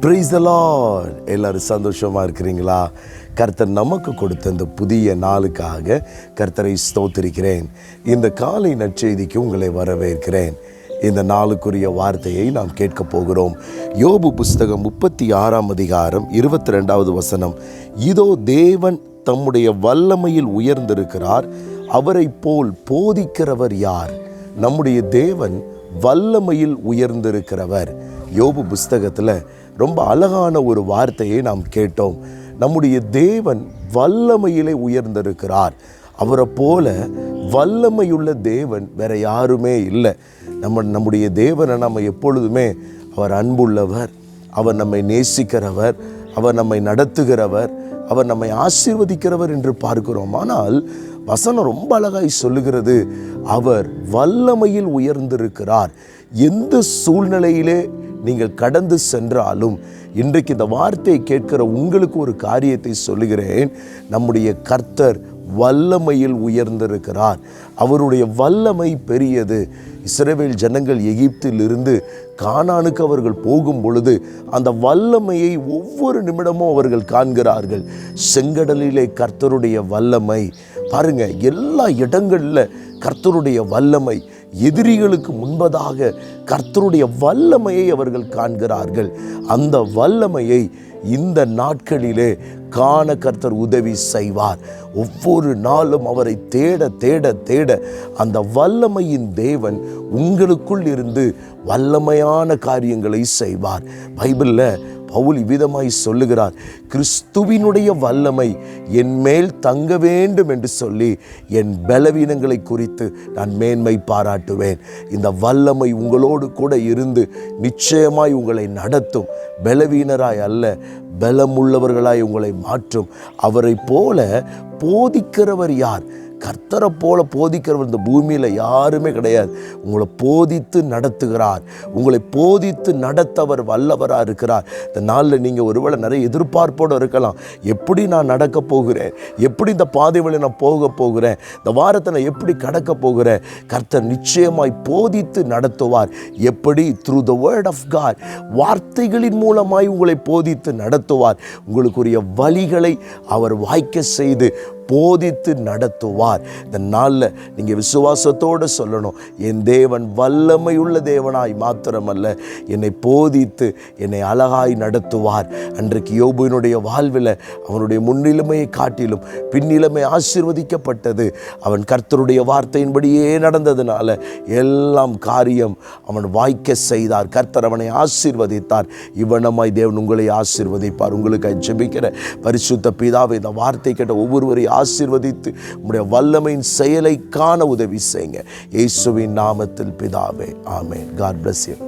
Price Lord எல்லாரும் சந்தோஷமாக இருக்கிறீங்களா? கர்த்தர் நமக்கு கொடுத்த இந்த புதிய நாளுக்காக கர்த்தரை ஸ்தோத்திருக்கிறேன். இந்த காலை நற்செய்திக்கு உங்களை வரவேற்கிறேன். இந்த நாளுக்குரிய வார்த்தையை நாம் கேட்க போகிறோம். யோபு புஸ்தகம் முப்பத்தி ஆறாம் அதிகாரம் இருபத்தி ரெண்டாவது வசனம். இதோ தேவன் தம்முடைய வல்லமையில் உயர்ந்திருக்கிறார். அவரைப் போல் போதிக்கிறவர் யார்? நம்முடைய தேவன் வல்லமையில் உயர்ந்திருக்கிறவர். யோபு புஸ்தகத்தில் ரொம்ப அழகான ஒரு வார்த்தையை நாம் கேட்டோம். நம்முடைய தேவன் வல்லமையிலே உயர்ந்திருக்கிறார். அவரை போல வல்லமையுள்ள தேவன் வேற யாருமே இல்லை. நம்ம நம்முடைய தேவனை நம்ம எப்பொழுதுமே அவர் அன்புள்ளவர். அவர் நம்மை நேசிக்கிறவர். அவர் நம்மை நடத்துகிறவர் அவர் நம்மை ஆசீர்வதிக்கிறவர் என்று பார்க்கிறோம். ஆனால் வசனம் ரொம்ப அழகாய் சொல்லுகிறது அவர் வல்லமையில் உயர்ந்திருக்கிறார். எந்த சூழ்நிலையிலே நீங்கள் கடந்து சென்றாலும் இன்றைக்கு இந்த வார்த்தையை கேட்கிற உங்களுக்கு ஒரு காரியத்தை சொல்லுகிறேன். நம்முடைய கர்த்தர் வல்லமையில் உயர்ந்திருக்கிறார். அவருடைய வல்லமை பெரியது. இஸ்ரேவேல் ஜனங்கள் எகிப்திலிருந்து கானானுக்கு அவர்கள் போகும் பொழுது அந்த வல்லமையை ஒவ்வொரு நிமிடமும் அவர்கள் காண்கிறார்கள். செங்கடலிலே கர்த்தருடைய வல்லமை. பாருங்க எல்லா இடங்களில் கர்த்தருடைய வல்லமை. எதிரிகளுக்கு முன்பதாக கர்த்தருடைய வல்லமையை அவர்கள் காண்கிறார்கள். அந்த வல்லமையை இந்த நாட்களிலே காண கர்த்தர் உதவி செய்வார். ஒவ்வொரு நாளும் அவரை தேட தேட தேட அந்த வல்லமையின் தேவன் உங்களுக்குள் இருந்து வல்லமையான காரியங்களை செய்வார். பைபிளில் பவுல் விதமாய் சொல்லுகிறார் கிறிஸ்துவினுடைய வல்லமை என் மேல் தங்க வேண்டும் என்று சொல்லி என் பலவீனங்களை குறித்து நான் மேன்மை பாராட்டுவேன். இந்த வல்லமை உங்களோடு கூட இருந்து நிச்சயமாய் உங்களை நடத்தும். பலவீனராய் அல்ல பலமுள்ளவர்களாய் உங்களை மாற்றும். அவரை போல போதிக்கிறவர் யார்? கர்த்தரை போல போதிக்கிறவர் இந்த பூமியில் யாருமே கிடையாது. உங்களை போதித்து நடத்துகிறார். உங்களை போதித்து நடத்தவர் வல்லவராக இருக்கிறார். இந்த நாளில் நீங்கள் ஒருவேளை நிறைய எதிர்பார்ப்போடு இருக்கலாம். எப்படி நான் நடக்க போகிறேன்? எப்படி இந்த பாதை வழி நான் போக போகிறேன்? இந்த வாரத்தை நான் எப்படி கடக்க போகிறேன்? கர்த்தர் நிச்சயமாய் போதித்து நடத்துவார். எப்படி? Through the word of God வார்த்தைகளின் மூலமாய் உங்களை போதித்து நடத்துவார். உங்களுக்குரிய வழிகளை அவர் வாய்க்க செய்து போதித்து நடத்துவார். இந்த நாளில் நீங்கள் விசுவாசத்தோடு சொல்லணும். என் தேவன் வல்லமையுள்ள தேவனாய் மாத்திரமல்ல என்னை போதித்து என்னை அழகாய் நடத்துவார். அன்றைக்கு யோபுவினுடைய வாழ்வில் அவனுடைய முன்னிலைமையை காட்டிலும் பின்னிலைமை ஆசிர்வதிக்கப்பட்டது. அவன் கர்த்தருடைய வார்த்தையின்படியே நடந்ததுனால எல்லாம் காரியம் அவன் வாய்க்க செய்தார். கர்த்தர் அவனை ஆசிர்வதித்தார். இவனமாய் தேவன் உங்களை ஆசிர்வதிப்பார். உங்களுக்கு ஜெபிக்கிற பரிசுத்த பிதாவை இந்த வார்த்தை கேட்ட ஒவ்வொருவரையும் ஆசீர்வதித்து உங்களுடைய வல்லமையின் செயலை காண உதவி செய்யுங்க. இயேசுவின் நாமத்தில் பிதாவே. ஆமென். God bless you